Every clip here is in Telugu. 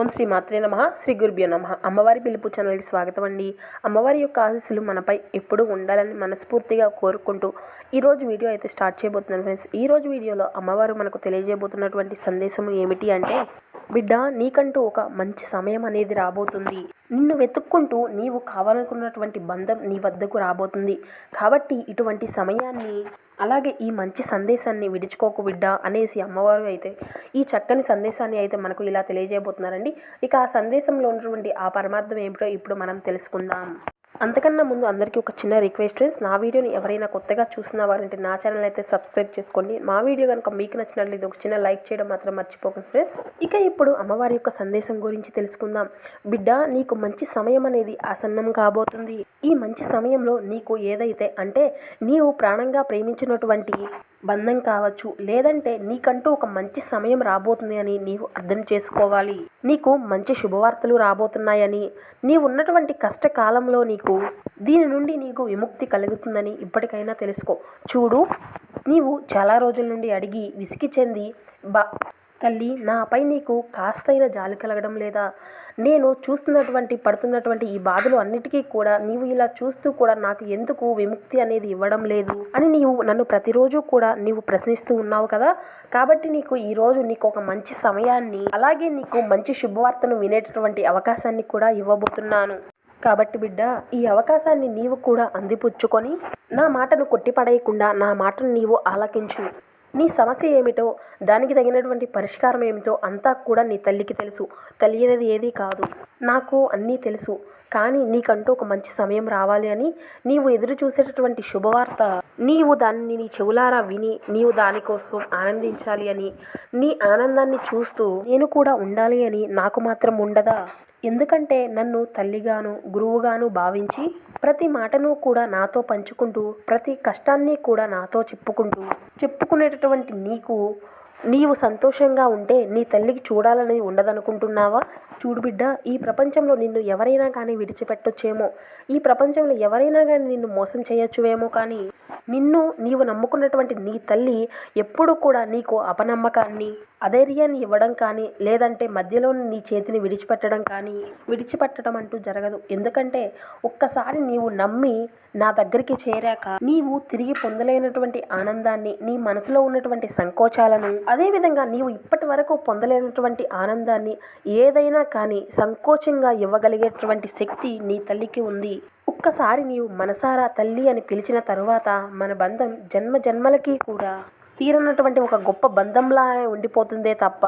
ఓం శ్రీ మాత్రే నమ. శ్రీ గురుభ్యో నమ. అమ్మవారి పిలుపు ఛానల్కి స్వాగతం అండి అమ్మవారి యొక్క ఆశీస్సులు మనపై ఎప్పుడూ ఉండాలని మనస్ఫూర్తిగా కోరుకుంటూ ఈరోజు వీడియో అయితే స్టార్ట్ చేయబోతున్నాను ఫ్రెండ్స్. ఈరోజు వీడియోలో అమ్మవారు మనకు తెలియజేయబోతున్నటువంటి సందేశం ఏమిటి అంటే బిడ్డ నీకంటూ ఒక మంచి సమయం అనేది రాబోతుంది. నిన్ను వెతుక్కుంటూ నీవు కావాలనుకున్నటువంటి బంధం నీ వద్దకు రాబోతుంది. కాబట్టి ఇటువంటి సమయాన్ని అలాగే ఈ మంచి సందేశాన్ని విడుచుకోకు బిడ్డ అనేసి అమ్మవారు అయితే ఈ చక్కని సందేశాన్ని అయితే మనకు ఇలా తెలియజేయబోతున్నారండి. ఇక ఆ సందేశంలో ఉన్నటువంటి ఆ పరమార్థం ఏమిటో ఇప్పుడు మనం తెలుసుకుందాం. అంతకన్నా ముందు అందరికీ ఒక చిన్న రిక్వెస్ట్ ఫ్రెండ్స్ నా వీడియోని ఎవరైనా కొత్తగా చూసిన వారంటే నా ఛానల్ అయితే సబ్స్క్రైబ్ చేసుకోండి. మా వీడియో కనుక మీకు నచ్చినట్లయితే ఒక చిన్న లైక్ చేయడం మాత్రం మర్చిపోకండి ఫ్రెండ్స్. ఇక ఇప్పుడు అమ్మవారి యొక్క సందేశం గురించి తెలుసుకుందాం. బిడ్డ నీకు మంచి సమయం అనేది ఆసన్నం కాబోతుంది. ఈ మంచి సమయంలో నీకు ఏదైతే అంటే నీవు ప్రాణంగా ప్రేమించినటువంటి బంధం కావచ్చు లేదంటే నీకంటూ ఒక మంచి సమయం రాబోతుంది అని నీవు అర్థం చేసుకోవాలి. నీకు మంచి శుభవార్తలు రాబోతున్నాయని నీవు ఉన్నటువంటి కష్టకాలంలో నీకు దీని నుండి నీకు విముక్తి కలుగుతుందని ఇప్పటికైనా తెలుసుకో. చూడు నీవు చాలా రోజుల నుండి అడిగి విసిగి చెంది బా తల్లి నాపై నీకు కాస్తైన జాలి కలగడం లేదా? నేను చూస్తున్నటువంటి పడుతున్నటువంటి ఈ బాధలు అన్నిటికీ కూడా నీవు ఇలా చూస్తూ కూడా నాకు ఎందుకు విముక్తి అనేది ఇవ్వడం లేదు? అని నీవు నన్ను ప్రతిరోజు కూడా నీవు ప్రశ్నిస్తూ ఉన్నావు కదా? కాబట్టి నీకు ఈరోజు నీకు ఒక మంచి సమయాన్ని అలాగే నీకు మంచి శుభవార్తను వినేటటువంటి అవకాశాన్ని కూడా ఇవ్వబోతున్నాను. కాబట్టి బిడ్డ ఈ అవకాశాన్ని నీవు కూడా అందిపుచ్చుకొని నా మాటను కొట్టిపడేయకుండా నా మాటను నీవు ఆలకించు. నీ సమస్య ఏమిటో దానికి తగినటువంటి పరిష్కారం ఏమిటో అంతా కూడా నీ తల్లికి తెలుసు. తెలియనిది ఏదీ కాదు. నాకు అన్నీ తెలుసు. కానీ నీకంటూ ఒక మంచి సమయం రావాలి అని నీవు ఎదురు చూసేటటువంటి శుభవార్త నీవు దాన్ని నీ చెవులారా విని నీవు దానికోసం ఆనందించాలి అని నీ ఆనందాన్ని చూస్తూ నేను కూడా ఉండాలి అని నాకు మాత్రం ఉండదా? ఎందుకంటే నన్ను తల్లిగాను గురువుగాను భావించి ప్రతి మాటను కూడా నాతో పంచుకుంటూ ప్రతి కష్టాన్ని కూడా నాతో చెప్పుకుంటూ చెప్పుకునేటటువంటి నీకు నీవు సంతోషంగా ఉంటే నీ తల్లికి చూడాలని ఉండదనుకుంటున్నావా? చూడు బిడ్డ ఈ ప్రపంచంలో నిన్ను ఎవరైనా కానీ విడిచిపెట్టొచ్చేమో. ఈ ప్రపంచంలో ఎవరైనా కానీ నిన్ను మోసం చేయొచ్చువేమో కానీ నిన్ను నీవు నమ్ముకున్నటువంటి నీ తల్లి ఎప్పుడు కూడా నీకు అపనమ్మకాన్ని అధైర్యాన్ని ఇవ్వడం కానీ లేదంటే మధ్యలో నీ చేతిని విడిచిపెట్టడం కానీ విడిచిపెట్టడం అంటూ జరగదు. ఎందుకంటే ఒక్కసారి నీవు నమ్మి నా దగ్గరికి చేరాక నీవు తిరిగి పొందలేనటువంటి ఆనందాన్ని నీ మనసులో ఉన్నటువంటి సంకోచాలను అదేవిధంగా నీవు ఇప్పటి వరకు పొందలేనటువంటి ఆనందాన్ని ఏదైనా కానీ సంకోచంగా ఇవ్వగలిగేటువంటి శక్తి నీ తల్లికి ఉంది. ఒక్కసారి నీవు మనసారా తల్లి అని పిలిచిన తరువాత మన బంధం జన్మ జన్మలకి కూడా తీరనటువంటి ఒక గొప్ప బంధంలా ఉండిపోతుందే తప్ప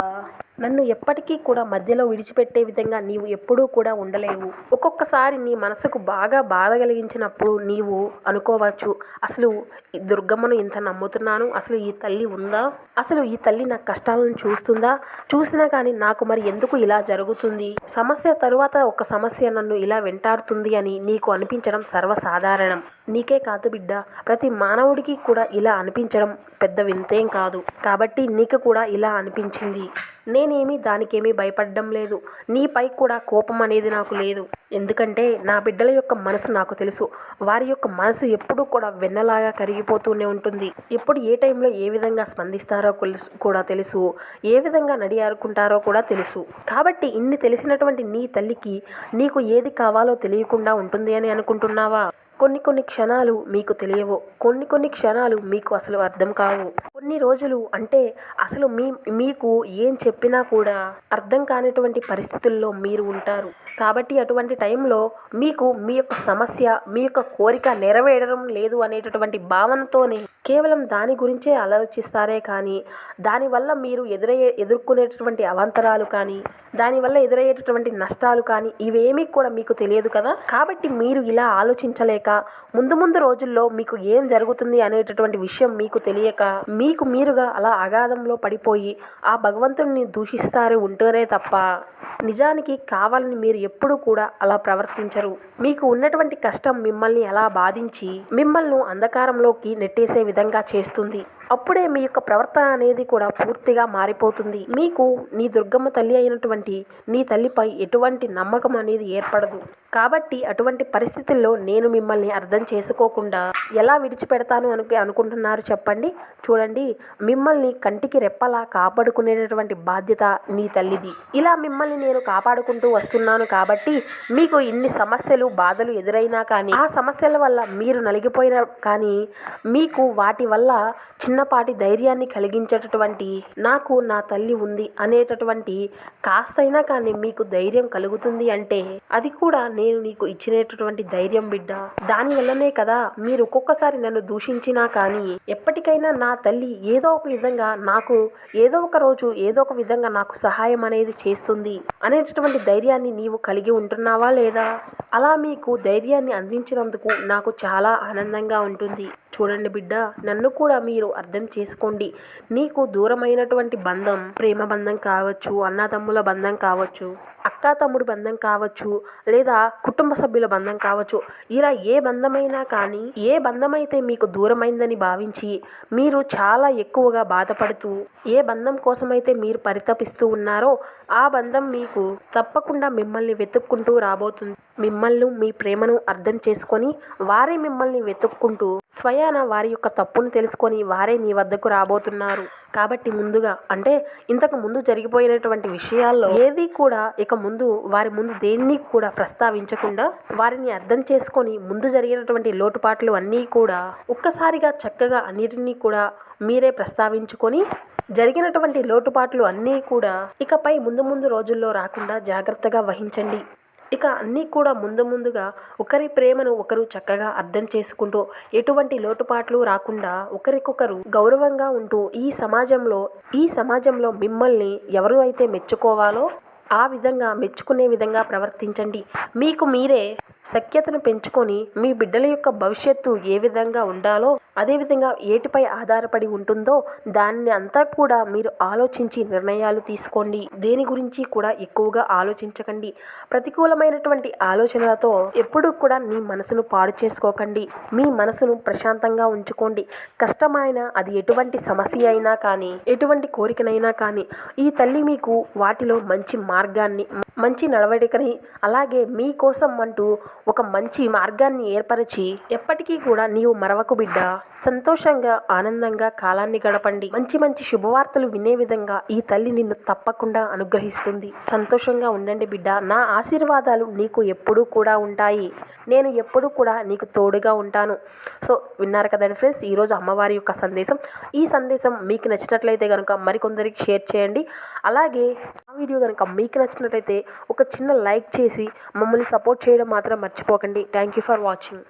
నన్ను ఎప్పటికీ కూడా మధ్యలో విడిచిపెట్టే విధంగా నీవు ఎప్పుడూ కూడా ఉండలేవు. ఒక్కొక్కసారి నీ మనసుకు బాగా బాధ కలిగించినప్పుడు నీవు అనుకోవచ్చు అసలు ఈ దుర్గమ్మను ఇంత నమ్ముతున్నాను? అసలు ఈ తల్లి ఉందా? అసలు ఈ తల్లి నా కష్టాలను చూస్తుందా? చూసినా కానీ నాకు మరి ఎందుకు ఇలా జరుగుతుంది? సమస్య తరువాత ఒక సమస్య నన్ను ఇలా వెంటాడుతుంది అని నీకు అనిపించడం సర్వసాధారణం. నీకే కాదు బిడ్డ. ప్రతి మానవుడికి కూడా ఇలా అనిపించడం పెద్ద వింతేం కాదు. కాబట్టి నీకు కూడా ఇలా అనిపించింది. నేనేమి దానికేమీ భయపడడం లేదు. నీపై కూడా కోపం అనేది నాకు లేదు. ఎందుకంటే నా బిడ్డల యొక్క మనసు నాకు తెలుసు. వారి యొక్క మనసు ఎప్పుడూ కూడా వెన్నలాగా కరిగిపోతూనే ఉంటుంది. ఎప్పుడు ఏ టైంలో ఏ విధంగా స్పందిస్తారో కూడా తెలుసు. ఏ విధంగా నడియారుకుంటారో కూడా తెలుసు. కాబట్టి ఇన్ని తెలిసినటువంటి నీ తల్లికి నీకు ఏది కావాలో తెలియకుండా ఉంటుంది అని అనుకుంటున్నావా? కొన్ని కొన్ని క్షణాలు మీకు తెలియవు. కొన్ని కొన్ని క్షణాలు మీకు అసలు అర్థం కావు. కొన్ని రోజులు అంటే అసలు మీ మీకు ఏం చెప్పినా కూడా అర్థం కానిటువంటి పరిస్థితుల్లో మీరు ఉంటారు. కాబట్టి అటువంటి టైంలో మీకు మీ యొక్క సమస్య మీ యొక్క కోరిక నెరవేరడం లేదు అనేటటువంటి భావనతోనే కేవలం దాని గురించే ఆలోచిస్తారే కానీ దానివల్ల మీరు ఎదురయ్యే ఎదుర్కొనేటటువంటి అవాంతరాలు కానీ దానివల్ల ఎదురయ్యేటటువంటి నష్టాలు కానీ ఇవేమీ కూడా మీకు తెలియదు కదా? కాబట్టి మీరు ఇలా ఆలోచించలేక ముందు ముందు రోజుల్లో మీకు ఏం జరుగుతుంది అనేటటువంటి విషయం మీకు తెలియక మీ మీకు మీరుగా అలా అగాధంలో పడిపోయి ఆ భగవంతుడిని దూషిస్తారు ఉంటారే తప్ప. నిజానికి కావాలని మీరు ఎప్పుడూ కూడా అలా ప్రవర్తించరు. మీకు ఉన్నటువంటి కష్టం మిమ్మల్ని ఎలా బాధించి మిమ్మల్ని అంధకారంలోకి నెట్టేసే విధంగా చేస్తుంది. అప్పుడే మీ యొక్క ప్రవర్తన అనేది కూడా పూర్తిగా మారిపోతుంది. మీకు నీ దుర్గమ్మ తల్లి అయినటువంటి నీ తల్లిపై ఎటువంటి నమ్మకం అనేది ఏర్పడదు. కాబట్టి అటువంటి పరిస్థితుల్లో నేను మిమ్మల్ని అర్థం చేసుకోకుండా ఎలా విడిచిపెడతాను అని అనుకుంటున్నారు చెప్పండి. చూడండి మిమ్మల్ని కంటికి రెప్పలా కాపాడుకునేటటువంటి బాధ్యత నీ తల్లిది. ఇలా మిమ్మల్ని నేను కాపాడుకుంటూ వస్తున్నాను కాబట్టి మీకు ఇన్ని సమస్యలు బాధలు ఎదురైనా కానీ ఆ సమస్యల వల్ల మీరు నలిగిపోయిన కానీ మీకు వాటి వల్ల చిన్న చిన్నపాటి ధైర్యాన్ని కలిగించేటటువంటి నాకు నా తల్లి ఉంది అనేటటువంటి కాస్తైనా కానీ మీకు ధైర్యం కలుగుతుంది అంటే అది కూడా నేను నీకు ఇచ్చినటువంటి ధైర్యం బిడ్డ. దాని వల్లనే కదా మీరు ఒక్కొక్కసారి నన్ను దూషించినా కానీ ఎప్పటికైనా నా తల్లి ఏదో ఒక విధంగా నాకు ఏదో ఒక రోజు ఏదో ఒక విధంగా నాకు సహాయం అనేది చేస్తుంది అనేటటువంటి ధైర్యాన్ని నీవు కలిగి ఉంటున్నావా లేదా? అలా మీకు ధైర్యాన్ని అందించినందుకు నాకు చాలా ఆనందంగా ఉంటుంది. చూడండి బిడ్డ నన్ను కూడా మీరు అర్థం చేసుకోండి. నీకు దూరమైనటువంటి బంధం ప్రేమ బంధం కావచ్చు అన్నదమ్ముల బంధం కావచ్చు. అక్కా తమ్ముడు బంధం కావచ్చు లేదా కుటుంబ సభ్యుల బంధం కావచ్చు ఇలా ఏ బంధమైనా కానీ ఏ బంధమైతే మీకు దూరమైందని భావించి మీరు చాలా ఎక్కువగా బాధపడుతూ ఏ బంధం కోసమైతే మీరు పరితపిస్తూ ఉన్నారో ఆ బంధం మీకు తప్పకుండా మిమ్మల్ని వెతుక్కుంటూ రాబోతుంది. మిమ్మల్ని మీ ప్రేమను అర్థం చేసుకొని వారే మిమ్మల్ని వెతుక్కుంటూ స్వయాన వారి యొక్క తప్పును తెలుసుకొని వారే మీ వద్దకు రాబోతున్నారు. కాబట్టి ముందుగా అంటే ఇంతకు ముందు జరిగిపోయినటువంటి విషయాల్లో ఏది కూడా ఇక ముందు వారి ముందు దేన్ని కూడా ప్రస్తావించకుండా వారిని అర్థం చేసుకొని ముందు జరిగినటువంటి లోటుపాట్లు అన్నీ కూడా ఒక్కసారిగా చక్కగా అన్నిటినీ కూడా మీరే ప్రస్తావించుకొని జరిగినటువంటి లోటుపాట్లు అన్నీ కూడా ఇకపై ముందు ముందు రోజుల్లో రాకుండా జాగ్రత్తగా వహించండి. ఇక అన్నీ కూడా ముందు ముందుగా ఒకరి ప్రేమను ఒకరు చక్కగా అర్థం చేసుకుంటూ ఎటువంటి లోటుపాట్లు రాకుండా ఒకరికొకరు గౌరవంగా ఉంటూ ఈ సమాజంలో ఈ సమాజంలో మిమ్మల్ని ఎవరు అయితే మెచ్చుకోవాలో ఆ విధంగా మెచ్చుకునే విధంగా ప్రవర్తించండి. మీకు మీరే సఖ్యతను పెంచుకొని మీ బిడ్డల యొక్క భవిష్యత్తు ఏ విధంగా ఉండాలో అదేవిధంగా ఏటిపై ఆధారపడి ఉంటుందో దాన్ని అంతా కూడా మీరు ఆలోచించి నిర్ణయాలు తీసుకోండి. దేని గురించి కూడా ఎక్కువగా ఆలోచించకండి. ప్రతికూలమైనటువంటి ఆలోచనలతో ఎప్పుడూ కూడా మీ మనసును పాడు చేసుకోకండి. మీ మనసును ప్రశాంతంగా ఉంచుకోండి. కష్టమైన అది ఎటువంటి సమస్య అయినా కానీ ఎటువంటి కోరికనైనా కానీ ఈ తల్లి మీకు వాటిలో మంచి మా మార్గాన్ని మంచి నడవడికని అలాగే మీకోసం అంటూ ఒక మంచి మార్గాన్ని ఏర్పరిచి ఎప్పటికీ కూడా నీవు మరవకు బిడ్డ. సంతోషంగా ఆనందంగా కాలాన్ని గడపండి. మంచి మంచి శుభవార్తలు వినే విధంగా ఈ తల్లి నిన్ను తప్పకుండా అనుగ్రహిస్తుంది. సంతోషంగా ఉండండి బిడ్డ. నా ఆశీర్వాదాలు నీకు ఎప్పుడూ కూడా ఉంటాయి. నేను ఎప్పుడూ కూడా నీకు తోడుగా ఉంటాను. సో విన్నారు కదండి ఫ్రెండ్స్ ఈరోజు అమ్మవారి యొక్క సందేశం. ఈ సందేశం మీకు నచ్చినట్లయితే కనుక మరికొందరికి షేర్ చేయండి. అలాగే ఆ వీడియో కనుక మీకు నచ్చినట్లయితే ఒక చిన్న లైక్ చేసి మమ్మల్ని సపోర్ట్ చేయడం మాత్రం మర్చిపోకండి. Thank you for watching